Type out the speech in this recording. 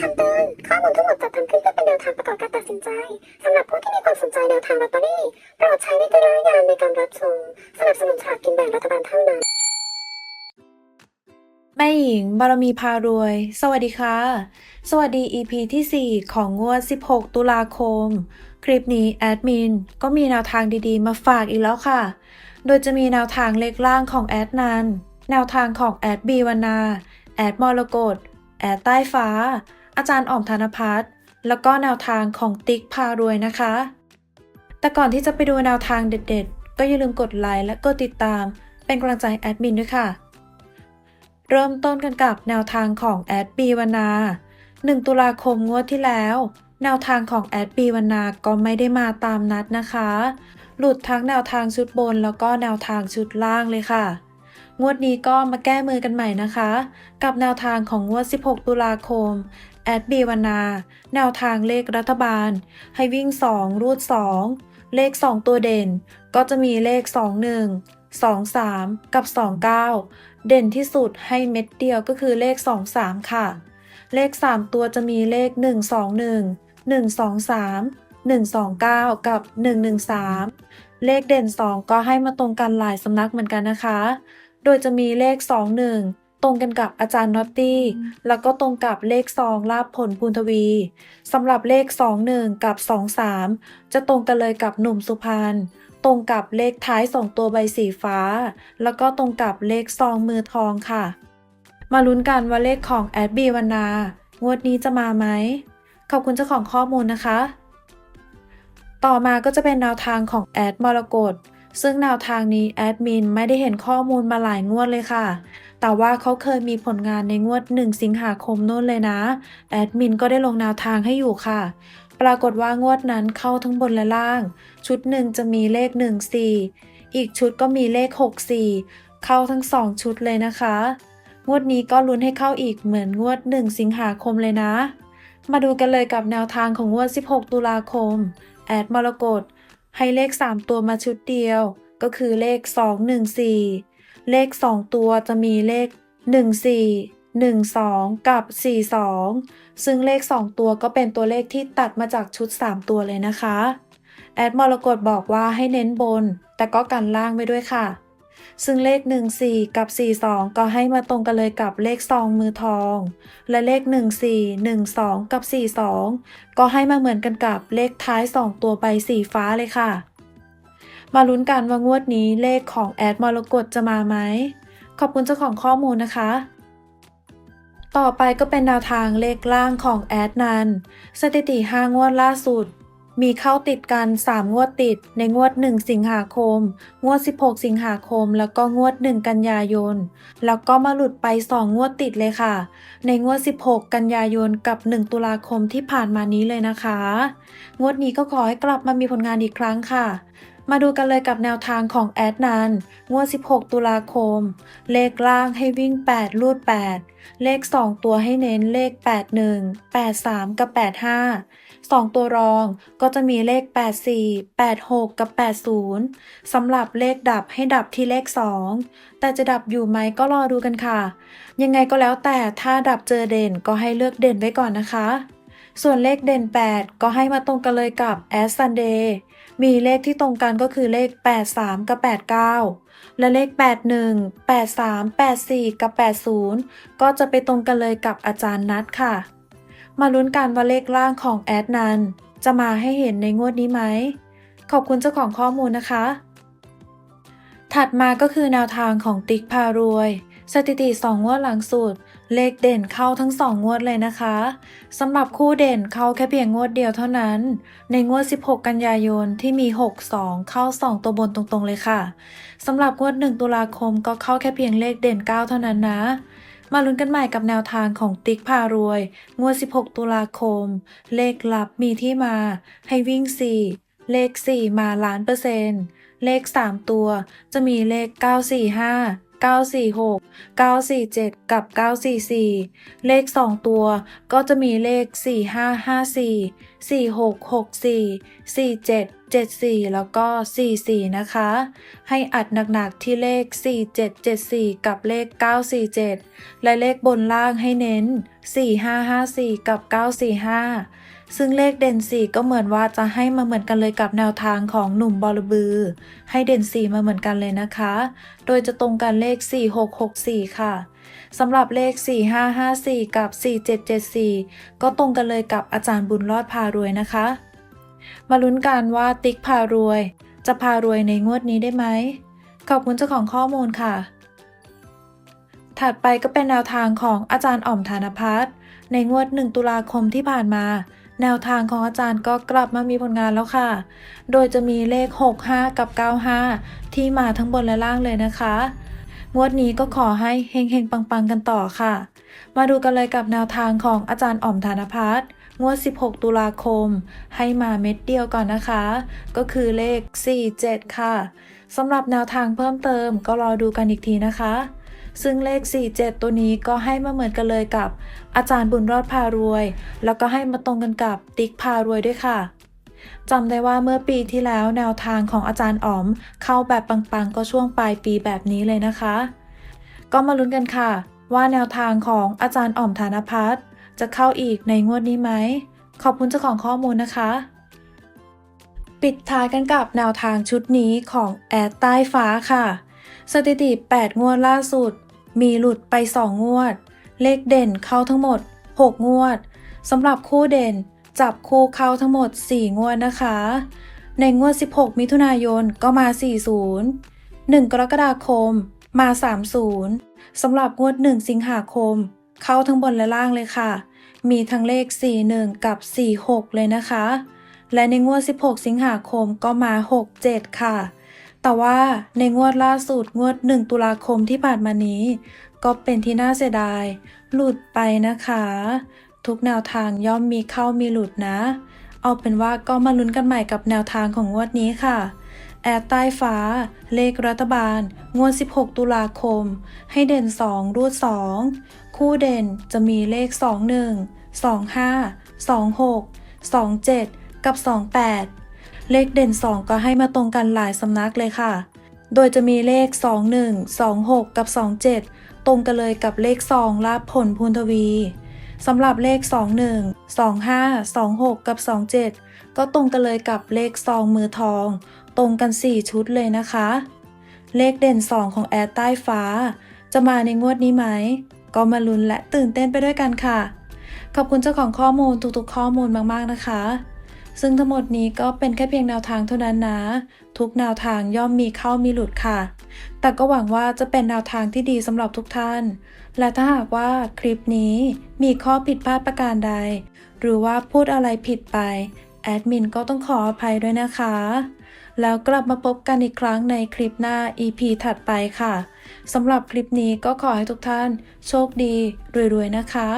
คำเตือนข้อมูลทั้งหมดจัดทำขึ้นเพื่อเป็นแนวทางประกอบการตัดสินใจสำหรับผู้ที่มีความสนใจแนวทางลอตเตอรี่โปรดใช้วิจารณญาณในการรับชมสนับสนุนฉลากกินแบ่งรัฐบาลเท่านั้นแม่หญิงบารมีพารวย สวัสดีค่ะ สวัสดี EP ที่ 4 ของงวด 16 ตุลาคม คลิปนี้แอดมินก็มีแนวทางดีๆ มาฝากอีกแล้วค่ะ โดยจะมีแนวทางเลขล่างของแอดนันแนวทางของแอดบีวนาแอดมรกต แอดใต้ฟ้า อาจารย์อ่อมธนพัฒน์แล้วก็แนวทางของติ๊กพารวยนะคะ แต่ก่อนที่จะไปดูแนวทางเด็ดๆ ก็อย่าลืมกดไลค์และกดติดตาม เป็นกำลังใจแอดมินด้วยค่ะ เริ่มต้นกันกับแนวทางของแอดบีวนา 1 ตุลาคมงวดที่แล้ว แนวทางของแอดบีวนาก็ไม่ได้มาตามนัดนะคะ หลุดทั้งแนวทางชุดบนแล้วก็แนวทางชุดล่างเลยค่ะ งวดนี้ก็มาแก้มือกันใหม่นะคะ กับแนวทางของงวด 16 ตุลาคม แอดบีวนา แนวทางเลขรัฐบาล ให้วิ่ง 2 รูด 2 เลข 2 ตัวเด่น ก็จะมีเลข 21 23 กับ 29 เด่นที่สุดให้เม็ดเดียวก็คือเลข 23 ค่ะ เลข 3 ตัวจะมีเลข 121 123 129 กับ 113 เลขเด่น 2 ก็ให้มาตรงกันหลายสำนักเหมือนกันนะคะ โดยจะมีเลข 21 ตรงกันกับอาจารย์น็อตตี้ แล้วก็ตรงกับเลข2ลาบผลพูนทวีสำหรับเลข 21 กับ 23 จะตรงกันเลยกับหนุ่มสุพรรณตรงกับเลขท้าย2ตัวใบสีฟ้า แล้วก็ตรงกับเลขซองมือทองค่ะ มาลุ้นกันว่าเลขของแอดบีวนา งวดนี้จะมาไหม ขอบคุณเจ้าของข้อมูลนะคะ ต่อมาก็จะเป็นแนวทางของแอดมรกต ซึ่งแนวทางนี้แอดมินไม่ได้เห็นข้อมูลมาหลายงวดเลยค่ะ แต่ว่าเขาเคยมีผลงานในงวด 1 สิงหาคมโน่นเลยนะ แอดมินก็ได้ลงแนวทางให้อยู่ค่ะ ปรากฏว่างวดนั้นเข้าทั้งบนและล่าง ชุดหนึ่งจะมีเลข 1 4 อีกชุดก็มีเลข 6 4 เข้าทั้ง 2 ชุดเลยนะคะ งวดนี้ก็ลุ้นให้เข้าอีกเหมือนงวด 1 สิงหาคมเลยนะ มาดูกันเลยกับแนวทางของงวด 16 ตุลาคม แอดมรกต ให้เลข 3 ตัวมาชุดเดียว ก็คือเลข 214 เลข 2 ตัวจะมีเลข 14 12 กับ 42 ซึ่งเลข 2 ตัวก็เป็นตัวเลขที่ตัดมาจากชุด 3 ตัวเลยนะคะ แอดมรกตบอกว่าให้เน้นบน แต่ก็กันล่างไว้ด้วยค่ะ ซึ่งเลข 14 กับ 42 ก็ให้มาตรงกันเลยกับเลขซองมือทอง และเลข 14 12 กับ 42 ก็ให้มาเหมือนกันกับเลขท้าย 2 ตัวใบสีฟ้าเลยค่ะ มาลุ้นกันว่างวดนี้เลขของแอดมรกตจะมาไหม ขอบคุณเจ้าของข้อมูลนะคะ ต่อไปก็เป็นแนวทางเลขล่างของแอดนันสถิติ5งวดล่าสุด มีเข้าติดกัน 3 งวดติด ในงวด 1 สิงหาคม งวด 16 สิงหาคม แล้วก็งวด 1 กันยายน แล้วก็มาหลุดไป 2 งวดติดเลยค่ะ ในงวด 16 กันยายนกับ 1 ตุลาคมที่ผ่านมานี้เลยนะคะ งวดนี้ก็ขอให้กลับมามีผลงานอีกครั้งค่ะมาดูกันเลยกับแนวทางของแอดนันงวด 16 ตุลาคม เลขล่างให้วิ่ง 8 ลูด 8 เลข 2 ตัวให้เน้นเลข 81 83 กับ 85 2 ตัวรองก็จะมีเลข 84 86 กับ 80สำหรับเลขดับให้ดับที่เลข 2 แต่จะดับอยู่ไหมก็รอดูกันค่ะ ยังไงก็แล้วแต่ถ้าดับเจอเด่นก็ให้เลือกเด่นไว้ก่อนนะคะ ส่วนเลขเด่น 8 ก็ให้มาตรงกันเลยกับ a s Sunday มีเลขที่ตรงกันก็คือเลข 83 กับ 89 และเลข 81 83 84 กับ 80 ก็จะไปตรงกันเลยกับอาจารย์นัดค่ะ มาลุ้นกันว่าเลขล่างของแอดนันจะมาให้เห็นในงวดนี้ไหม ขอบคุณเจ้าของข้อมูลนะคะ ถัดมาก็คือแนวทางของติ๊กพารวย สถิติ2งวดหลังสุด เลขเด่นเข้าทั้ง 2 งวดเลยนะคะสำหรับคู่เด่นเข้าแค่เพียงงวดเดียวเท่านั้น ในงวด 16 กันยายนที่มี 6-2 เข้า 2 ตัวบนตรงๆเลยค่ะสำหรับงวด 1 ตุลาคมก็เข้าแค่เพียงเลขเด่น 9 เท่านั้นนะ มาลุ้นกันใหม่กับแนวทางของติ๊กพารวย งวด 16 ตุลาคม เลขลับมีที่มา ให้วิ่ง 4 เลข 4 มาล้านเปอร์เซ็นต์ เลข 3 ตัวจะมีเลข 945 946 947 กับ 944 เลข 2 ตัว ก็จะมีเลข 4554 4664 47 74 แล้วก็ 44 นะคะ ให้อัดหนักๆที่เลข 4774 กับเลข 947 และเลขบนล่างให้เน้น 4554 กับ 945 ซึ่งเลขเด่น4ก็เหมือนว่าจะให้มาเหมือนกันเลยกับแนวทางของหนุ่มบอลบือ ให้เด่น4มาเหมือนกันเลยนะคะ โดยจะตรงกันเลข 4664 ค่ะสำหรับเลข 4554 กับ 4774 ก็ตรงกันเลยกับอาจารย์บุญรอดพารวยนะคะ มาลุ้นกันว่าติ๊กพารวย จะพารวยในงวดนี้ได้ไหม ขอบคุณเจ้าของข้อมูลค่ะ ถัดไปก็เป็นแนวทางของอาจารย์อ่อมธานพัฒน์ในงวด 1 ตุลาคมที่ผ่านมา แนวทางของอาจารย์ก็กลับมามีผลงานแล้วค่ะ โดยจะมีเลข 65 กับ 95 ที่มาทั้งบนและล่างเลยนะคะ งวดนี้ก็ขอให้เฮงๆ ปังๆ กันต่อค่ะ มาดูกันเลยกับแนวทางของอาจารย์อ่อมธานพัฒน์งวด 16 ตุลาคม ให้มาเม็ดเดียวก่อนนะคะ ก็คือเลข 47 ค่ะ สำหรับแนวทางเพิ่มเติมก็รอดูกันอีกทีนะคะ ซึ่งเลข 47 ตัวนี้ก็ให้มาเหมือนกันเลยกับ อาจารย์บุญรอดพารวย แล้วก็ให้มาตรงกันกับติ๊กพารวยด้วยค่ะจำได้ว่าเมื่อปีที่แล้วแนวทางของอาจารย์อ๋อม เข้าแบบปังๆ ก็ช่วงปลายปีแบบนี้เลยนะคะ ก็มาลุ้นกันค่ะ ว่าแนวทางของอาจารย์อ๋อมธานพัฒน์จะเข้าอีกในงวดนี้ไหม ขอบคุณเจ้าของข้อมูลนะคะ ปิดท้ายกันกับแนวทางชุดนี้ของแอดใต้ฟ้าค่ะ สถิติ 8 งวดล่าสุด มีหลุดไป2งวด เลขเด่นเข้าทั้งหมด 6 งวดสำหรับคู่เด่นจับคู่เข้าทั้งหมด 4 งวดนะคะ ในงวด 16 มิถุนายนก็มา 40 1 กรกฎาคมมา 30สำหรับงวด 1 สิงหาคม เข้าทั้งบนและล่างเลยค่ะ มีทั้งเลข 41 กับ 46 เลยนะคะ และในงวด 16 สิงหาคมก็มา 67 ค่ะ แต่ว่าในงวดล่าสุดงวด 1 ตุลาคมที่ผ่านมานี้ ก็เป็นที่น่าเสียดาย หลุดไปนะคะ ทุกแนวทางย่อมมีเข้ามีหลุดนะ เอาเป็นว่าก็มาลุ้นกันใหม่กับแนวทางของงวดนี้ค่ะ แอดใต้ฟ้า เลขรัฐบาล งวด 16 ตุลาคม ให้เด่น 2 รูด 2 คู่เด่นจะมีเลข 21 25 26 27 กับ 28 เลขเด่น 2 ก็ให้มาตรงกันหลายสำนักเลยค่ะ โดยจะมีเลข 21 26 กับ 27 ตรงกันเลยกับเลข 2ลาภผลพูนทวีสำหรับเลข 21 25 26 กับ 27 ก็ตรงกันเลยกับเลข2มือทอง ตรงกัน 4 ชุดเลยนะคะ เลขเด่น 2 ของแอดใต้ฟ้า จะมาในงวดนี้ไหม ก็มาลุ้นและตื่นเต้นไปด้วยกันค่ะ ขอบคุณเจ้าของข้อมูลทุกๆข้อมูลมากๆนะคะ ซึ่งทั้งหมดนี้ก็เป็นแค่เพียงแนวทางเท่านั้นนะ ทุกแนวทางย่อมมีเข้ามีหลุดค่ะ แต่ก็หวังว่าจะเป็นแนวทางที่ดีสำหรับทุกท่าน และถ้าหากว่าคลิปนี้มีข้อผิดพลาดประการใด หรือว่าพูดอะไรผิดไป แอดมินก็ต้องขออภัยด้วยนะคะ แล้วกลับมาพบกันอีกครั้งในคลิปหน้า EP ถัดไปค่ะสำหรับคลิปนี้ก็ขอให้ทุกท่าน โชคดีรวยๆนะคะ